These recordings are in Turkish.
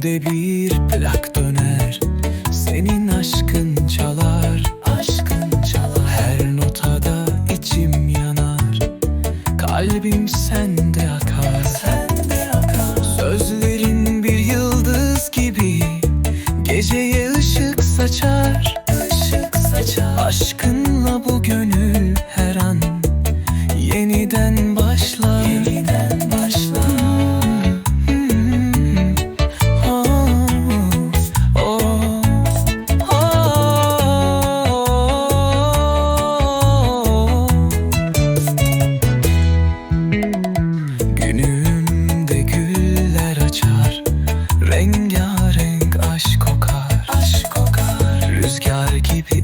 Kalbimde bir plak döner. Senin aşkın çalar. Aşkın çalar. Her notada içim yanar. Kalbim sende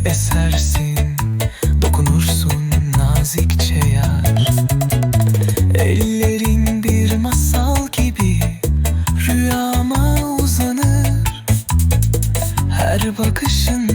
esersin Dokunursun nazikçe yar. Ellerin bir masal gibi Rüyama uzanır. Her bakışında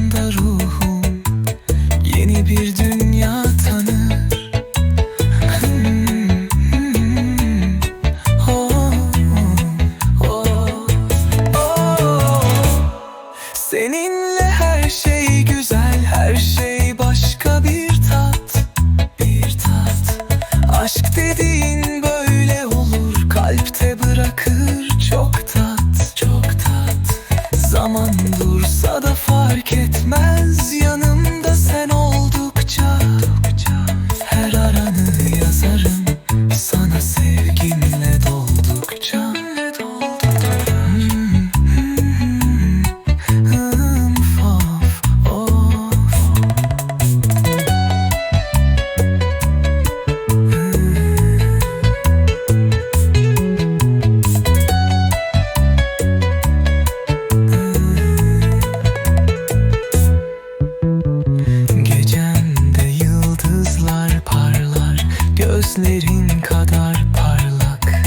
Gözlerin kadar parlak.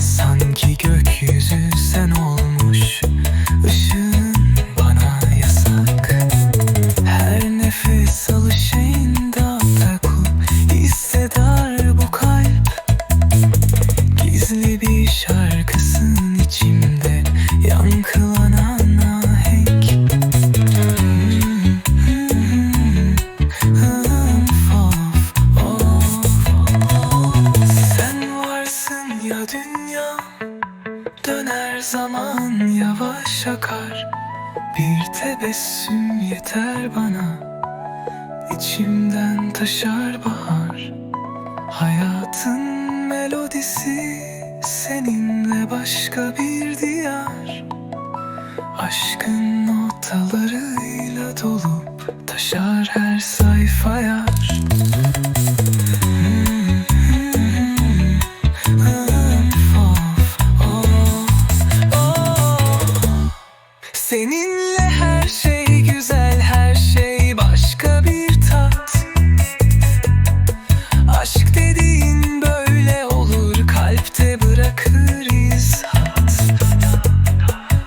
Sanki gökyüzü sen olmuş. Işığın bana yasak. Her nefes alışında takup Hisseder bu kalp. Gizli bir şarkısın içimde Yankılanan zaman yavaş akar. Bir tebessüm yeter bana. İçimden taşar bahar. Hayatın melodisi Seninle başka bir diyar. Aşkın notalarıyla dolup taşar her Seninle her şey güzel her şey başka bir tat. Aşk dediğin böyle olur kalpte bırakır izhat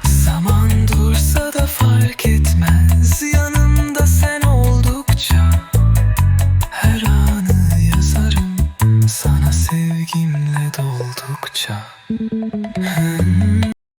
Zaman dursa da fark etmez yanımda sen oldukça Her anı yazarım. Sana sevgimle doldukça.